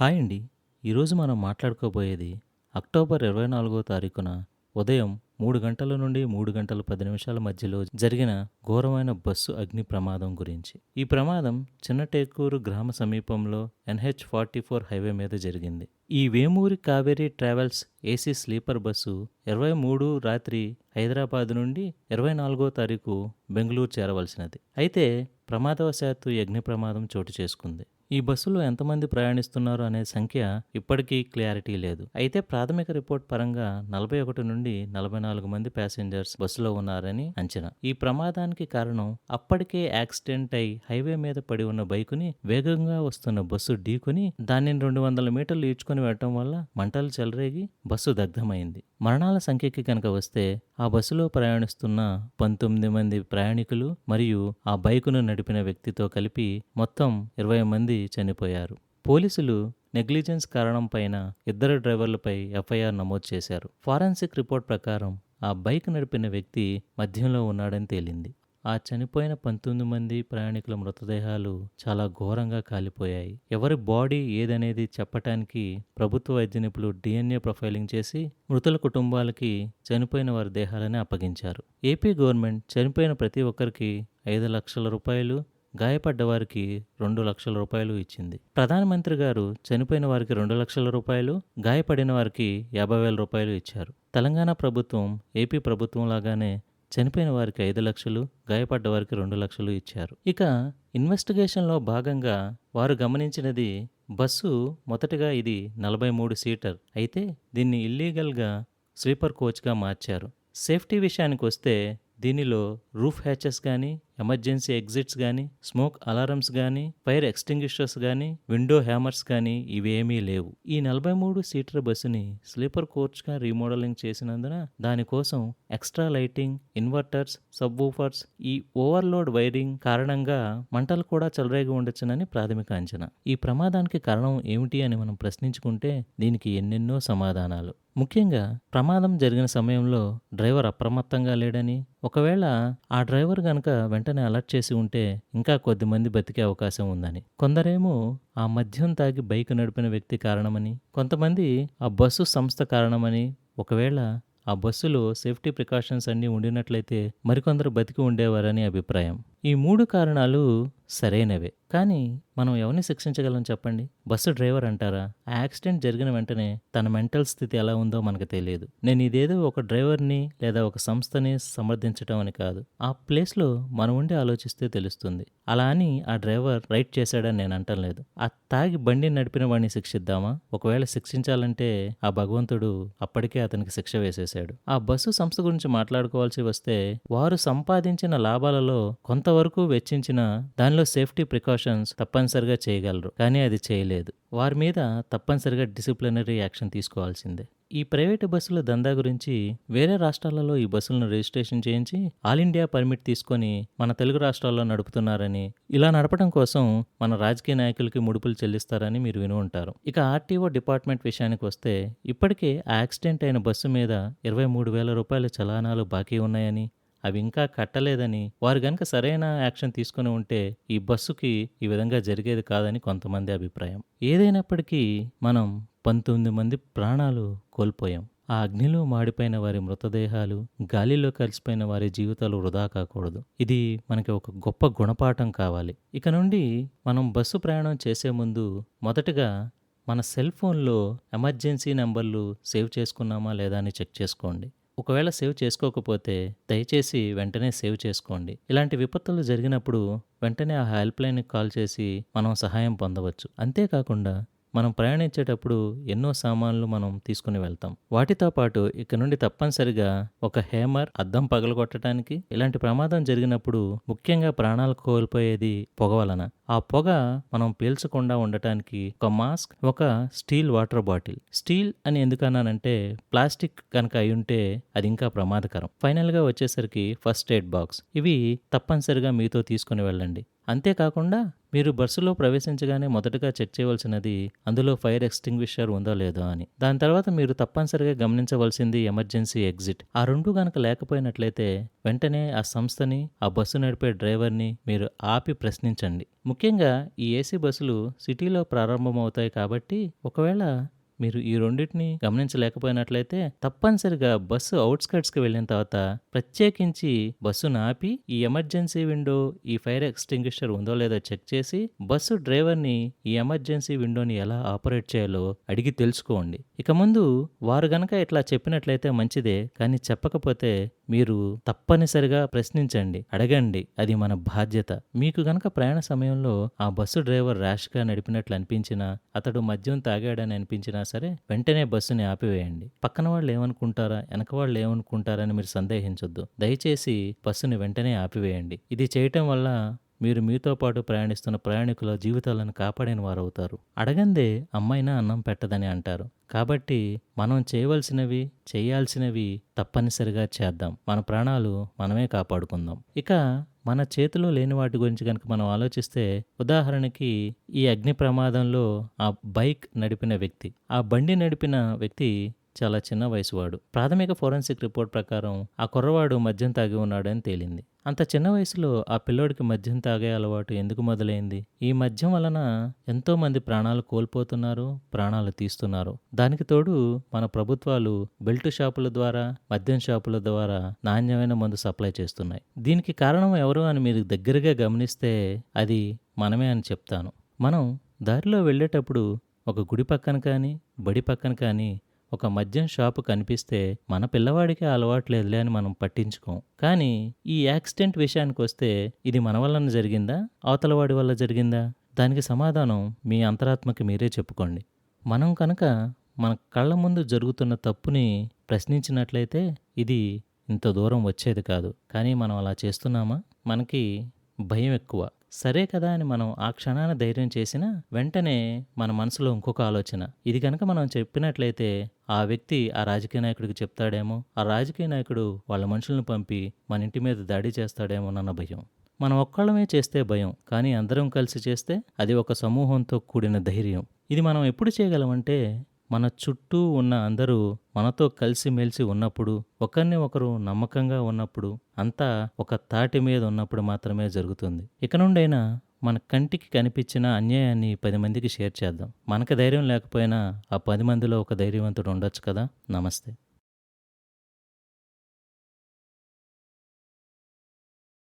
Hi అండి. ఈరోజు మనం మాట్లాడుకోబోయేది అక్టోబర్ ఇరవై నాలుగో తారీఖున ఉదయం మూడు గంటల నుండి మూడు గంటల పది నిమిషాల మధ్యలో జరిగిన ఘోరమైన బస్సు అగ్ని ప్రమాదం గురించి. ఈ ప్రమాదం చిన్నటేకూరు గ్రామ సమీపంలో ఎన్హెచ్ ఫార్టీ ఫోర్ హైవే మీద జరిగింది. ఈ Vemuri Kaveri travels AC sleeper bus ఇరవై మూడు రాత్రి హైదరాబాద్ నుండి ఇరవై నాలుగో తారీఖు బెంగళూరు చేరవలసినది. అయితే ప్రమాదవశాత్తు ఈ అగ్ని ప్రమాదం చోటు చేసుకుంది. ఈ బస్సులో ఎంతమంది ప్రయాణిస్తున్నారు అనే సంఖ్య ఇప్పటికీ క్లారిటీ లేదు. అయితే ప్రాథమిక రిపోర్ట్ పరంగా నలభై ఒకటి నుండి నలభై నాలుగు మంది ప్యాసింజర్స్ బస్సులో ఉన్నారని అంచనా. ఈ ప్రమాదానికి కారణం అప్పటికే యాక్సిడెంట్ అయి హైవే మీద పడి ఉన్న బైకుని వేగంగా వస్తున్న బస్సు ఢీకొని దానిని రెండు వందల మీటర్లు ఈడ్చుకొని వెళ్ళటం వల్ల మంటలు చెలరేగి బస్సు దగ్ధమైంది. మరణాల సంఖ్యకి కనుక వస్తే ఆ బస్సులో ప్రయాణిస్తున్న పంతొమ్మిది మంది ప్రయాణికులు మరియు ఆ బైకును నడిపిన వ్యక్తితో కలిపి మొత్తం ఇరవై మంది చనిపోయారు. పోలీసులు నెగ్లిజెన్స్ కారణం పైన ఇద్దరు డ్రైవర్లపై ఎఫ్ఐఆర్ నమోదు చేశారు. ఫారెన్సిక్ రిపోర్ట్ ప్రకారం ఆ బైక్ నడిపిన వ్యక్తి మద్యంలో ఉన్నాడని తేలింది. ఆ చనిపోయిన పంతొమ్మిది మంది ప్రయాణికుల మృతదేహాలు చాలా ఘోరంగా కాలిపోయాయి. ఎవరి బాడీ ఏదనేది చెప్పటానికి ప్రభుత్వ వైద్య నిపుణులు డిఎన్ఏ ప్రొఫైలింగ్ చేసి మృతుల కుటుంబాలకి చనిపోయిన వారి దేహాలని అప్పగించారు. ఏపీ గవర్నమెంట్ చనిపోయిన ప్రతి ఒక్కరికి ఐదు లక్షల రూపాయలు గాయపడ్డ వారికి రెండు లక్షల రూపాయలు ఇచ్చింది. ప్రధానమంత్రి గారు చనిపోయిన వారికి రెండు లక్షల రూపాయలు గాయపడిన వారికి యాభై వేల రూపాయలు ఇచ్చారు. తెలంగాణ ప్రభుత్వం ఏపీ ప్రభుత్వం లాగానే చనిపోయిన వారికి ఐదు లక్షలు గాయపడ్డ వారికి రెండు లక్షలు ఇచ్చారు. ఇక ఇన్వెస్టిగేషన్లో భాగంగా వారు గమనించినది బస్సు మొదటగా ఇది నలభై మూడు సీటర్. అయితే దీన్ని ఇల్లీగల్గా స్లీపర్ కోచ్గా మార్చారు. సేఫ్టీ విషయానికి వస్తే దీనిలో రూఫ్ హ్యాచెస్ కానీ ఎమర్జెన్సీ ఎగ్జిట్స్ కానీ స్మోక్ అలారమ్స్ కానీ ఫైర్ ఎక్స్టింగ్విషర్స్ కానీ విండో హ్యామర్స్ కానీ ఇవేమీ లేవు. ఈ నలభై మూడు సీటర్ బస్సుని స్లీపర్ కోచ్గా రీమోడలింగ్ చేసినందున దానికోసం ఎక్స్ట్రా లైటింగ్ ఇన్వర్టర్స్ సబ్వూఫర్స్ ఈ ఓవర్లోడ్ వైరింగ్ కారణంగా మంటలు కూడా చెలరేగి ఉండొచ్చునని ప్రాథమిక అంచనా. ఈ ప్రమాదానికి కారణం ఏమిటి అని మనం ప్రశ్నించుకుంటే దీనికి ఎన్నెన్నో సమాధానాలు. ముఖ్యంగా ప్రమాదం జరిగిన సమయంలో డ్రైవర్ అప్రమత్తంగా లేడని ఒకవేళ ఆ డ్రైవర్ గనక వెంటనే అలర్ట్ చేసి ఉంటే ఇంకా కొద్దిమంది బతికే అవకాశం ఉందని. కొందరేమో ఆ మద్యం తాగి బైక్ నడిపిన వ్యక్తి కారణమని కొంతమంది ఆ బస్సు సంస్థ కారణమని ఒకవేళ ఆ బస్సులో సేఫ్టీ ప్రికాషన్స్ అన్నీ ఉండినట్లయితే మరికొందరు బతికి ఉండేవారని అభిప్రాయం. ఈ మూడు కారణాలు సరైనవే. కానీ మనం ఎవరిని శిక్షించగలం చెప్పండి? బస్సు డ్రైవర్ అంటారా? ఆ యాక్సిడెంట్ జరిగిన వెంటనే తన మెంటల్ స్థితి ఎలా ఉందో మనకు తెలియదు. నేను ఇదేదో ఒక డ్రైవర్ని లేదా ఒక సంస్థని సమర్థించటం అని కాదు. ఆ ప్లేస్లో మనం ఉండి ఆలోచిస్తే తెలుస్తుంది. అలా అని ఆ డ్రైవర్ రైట్ చేశాడని నేను అంటం లేదు. ఆ తాగి బండి నడిపిన వాడిని శిక్షిద్దామా? ఒకవేళ శిక్షించాలంటే ఆ భగవంతుడు అప్పటికే అతనికి శిక్ష వేసేశాడు. ఆ బస్సు సంస్థ గురించి మాట్లాడుకోవాల్సి వస్తే వారు సంపాదించిన లాభాలలో కొంత వరకు వెచ్చించిన దానిలో సేఫ్టీ ప్రికాషన్స్ తప్పనిసరిగా చేయగలరు కానీ అది చేయలేదు. వారి మీద తప్పనిసరిగా డిసిప్లినరీ యాక్షన్ తీసుకోవాల్సిందే. ఈ ప్రైవేటు బస్సుల దందా గురించి వేరే రాష్ట్రాలలో ఈ బస్సులను రిజిస్ట్రేషన్ చేయించి ఆల్ ఇండియా పర్మిట్ తీసుకొని మన తెలుగు రాష్ట్రాల్లో నడుపుతున్నారని ఇలా నడపడం కోసం మన రాజకీయ నాయకులకి ముడుపులు చెల్లిస్తారని మీరు విని ఉంటారు. ఇక ఆర్టీఓ డిపార్ట్మెంట్ విషయానికి వస్తే ఇప్పటికే ఆ యాక్సిడెంట్ అయిన బస్సు మీద ఇరవై మూడు వేల రూపాయల చలానాలు బాకీ ఉన్నాయని అవి ఇంకా కట్టలేదని వారు గనక సరైన యాక్షన్ తీసుకుని ఉంటే ఈ బస్సుకి ఈ విధంగా జరిగేది కాదని కొంతమంది అభిప్రాయం. ఏదైనప్పటికీ మనం పంతొమ్మిది మంది ప్రాణాలు కోల్పోయాం. ఆ అగ్నిలో మాడిపోయిన వారి మృతదేహాలు గాలిలో కలిసిపోయిన వారి జీవితాలు వృధా కాకూడదు. ఇది మనకి ఒక గొప్ప గుణపాఠం కావాలి. ఇక నుండి మనం బస్సు ప్రయాణం చేసే ముందు మొదటగా మన సెల్ ఫోన్లో ఎమర్జెన్సీ నెంబర్లు సేవ్ చేసుకున్నామా లేదా అని చెక్ చేసుకోండి. ఒకవేళ సేవ్ చేసుకోకపోతే దయచేసి వెంటనే సేవ్ చేసుకోండి. ఇలాంటి విపత్తులు జరిగినప్పుడు వెంటనే ఆ హెల్ప్ లైన్కి కాల్ చేసి మనం సహాయం పొందవచ్చు. అంతేకాకుండా మనం ప్రయాణించేటప్పుడు ఎన్నో సామాన్లు మనం తీసుకుని వెళ్తాం. వాటితో పాటు ఇక నుండి తప్పనిసరిగా ఒక హేమర్ అద్దం పగలగొట్టడానికి ఇలాంటి ప్రమాదం జరిగినప్పుడు ముఖ్యంగా ప్రాణాలు కోల్పోయేది పొగ వలన. ఆ పొగ మనం పీల్చకుండా ఉండటానికి ఒక మాస్క్ ఒక స్టీల్ వాటర్ బాటిల్. స్టీల్ అని ఎందుకన్నానంటే ప్లాస్టిక్ కనుక అయి ఉంటే అది ఇంకా ప్రమాదకరం. ఫైనల్గా వచ్చేసరికి ఫస్ట్ ఎయిడ్ బాక్స్. ఇవి తప్పనిసరిగా మీతో తీసుకుని వెళ్ళండి. అంతేకాకుండా మీరు బస్సులో ప్రవేశించగానే మొదటగా చెక్ చేయవలసినది అందులో ఫైర్ ఎక్స్టింగ్విషర్ ఉందో లేదో అని. దాని తర్వాత మీరు తప్పనిసరిగా గమనించవలసింది ఎమర్జెన్సీ ఎగ్జిట్. ఆ రెండు గనక లేకపోయినట్లయితే వెంటనే ఆ సంస్థని ఆ బస్సు నడిపే డ్రైవర్ని మీరు ఆపి ప్రశ్నించండి. ముఖ్యంగా ఈ ఏసీ బస్సులు సిటీలో ప్రారంభమవుతాయి కాబట్టి ఒకవేళ మీరు ఈ రెండింటిని గమనించలేకపోయినట్లయితే తప్పనిసరిగా బస్సు అవుట్స్కట్స్కి వెళ్ళిన తర్వాత ప్రత్యేకించి బస్సును ఆపి ఈ ఎమర్జెన్సీ విండో ఈ ఫైర్ ఎక్స్టింగ్విషర్ ఉందో లేదో చెక్ చేసి బస్సు డ్రైవర్ని ఈ ఎమర్జెన్సీ విండోని ఎలా ఆపరేట్ చేయాలో అడిగి తెలుసుకోండి. ఇక ముందు వారు గనక ఇట్లా చెప్పినట్లయితే మంచిదే కానీ చెప్పకపోతే మీరు తప్పనిసరిగా ప్రశ్నించండి. అడగండి అది మన బాధ్యత. మీకు గనక ప్రయాణ సమయంలో ఆ బస్సు డ్రైవర్ ర్యాష్గా నడిపినట్లు అనిపించినా అతడు మద్యం తాగాడని అనిపించినా సరే వెంటనే బస్సుని ఆపివేయండి. పక్కన వాళ్ళు ఏమనుకుంటారా వెనక వాళ్ళు ఏమనుకుంటారని మీరు సందేహించొద్దు. దయచేసి బస్సుని వెంటనే ఆపివేయండి. ఇది చేయటం వల్ల మీరు మీతో పాటు ప్రయాణిస్తున్న ప్రయాణికుల జీవితాలను కాపాడిన వారు అవుతారు అడగందే అమ్మైనా అన్నం పెట్టదని అంటారు. కాబట్టి మనం చేయవలసినవి చేయాల్సినవి తప్పనిసరిగా చేద్దాం. మన ప్రాణాలు మనమే కాపాడుకుందాం. ఇక మన చేతిలో లేని వాటి గురించి కనుక మనం ఆలోచిస్తే ఉదాహరణకి ఈ అగ్ని ప్రమాదంలో ఆ బైక్ నడిపిన వ్యక్తి. ఆ బండి నడిపిన వ్యక్తి చాలా చిన్న వయసువాడు. ప్రాథమిక ఫోరెన్సిక్ రిపోర్ట్ ప్రకారం ఆ కుర్రవాడు మద్యం తాగి ఉన్నాడని తేలింది. అంత చిన్న వయసులో ఆ పిల్లోడికి మద్యం తాగే అలవాటు ఎందుకు మొదలైంది? ఈ మద్యం వలన ఎంతోమంది ప్రాణాలు కోల్పోతున్నారు ప్రాణాలు తీస్తున్నారు. దానికి తోడు మన ప్రభుత్వాలు బెల్ట్ షాపుల ద్వారా మద్యం షాపుల ద్వారా నాణ్యమైన మందు సప్లై చేస్తున్నాయి. దీనికి కారణం ఎవరు అని మీరు దగ్గరగా గమనిస్తే అది మనమే అని చెప్తాను. మనం దారిలో వెళ్ళేటప్పుడు ఒక గుడి పక్కన కానీ బడి పక్కన కానీ ఒక మద్యం షాపు కనిపిస్తే మన పిల్లవాడికి అలవాటు లేదులే అని మనం పట్టించుకోం. కానీ ఈ యాక్సిడెంట్ విషయానికి వస్తే ఇది మన వలన జరిగిందా? అవతలవాడి వల్ల జరిగిందా? దానికి సమాధానం మీ అంతరాత్మకి మీరే చెప్పుకోండి. మనం కనుక మన కళ్ళ ముందు జరుగుతున్న తప్పుని ప్రశ్నించినట్లయితే ఇది ఇంత దూరం వచ్చేది కాదు. కానీ మనం అలా చేస్తున్నామా? మనకి భయం ఎక్కువ. సరే కదా అని మనం ఆ క్షణాన ధైర్యం చేసినా వెంటనే మన మనసులో ఇంకొక ఆలోచన. ఇది కనుక మనం చెప్పినట్లయితే ఆ వ్యక్తి ఆ రాజకీయ నాయకుడికి చెప్తాడేమో ఆ రాజకీయ నాయకుడు వాళ్ళ మనుషులను పంపి మన ఇంటి మీద దాడి చేస్తాడేమోనన్న భయం. మనం ఒక్కళ్ళమే చేస్తే భయం కానీ అందరం కలిసి చేస్తే అది ఒక సమూహంతో కూడిన ధైర్యం. ఇది మనం ఎప్పుడు చేయగలమంటే మన చుట్టూ ఉన్న అందరూ మనతో కలిసిమెలిసి ఉన్నప్పుడు ఒకరిని ఒకరు నమ్మకంగా ఉన్నప్పుడు అంతా ఒక తాటి మీద ఉన్నప్పుడు మాత్రమే జరుగుతుంది. ఇక నుండైనా మన కంటికి కనిపించిన అన్యాయాన్ని పది మందికి షేర్ చేద్దాం. మనకు ధైర్యం లేకపోయినా ఆ పది మందిలో ఒక ధైర్యవంతుడు ఉండొచ్చు కదా? నమస్తే.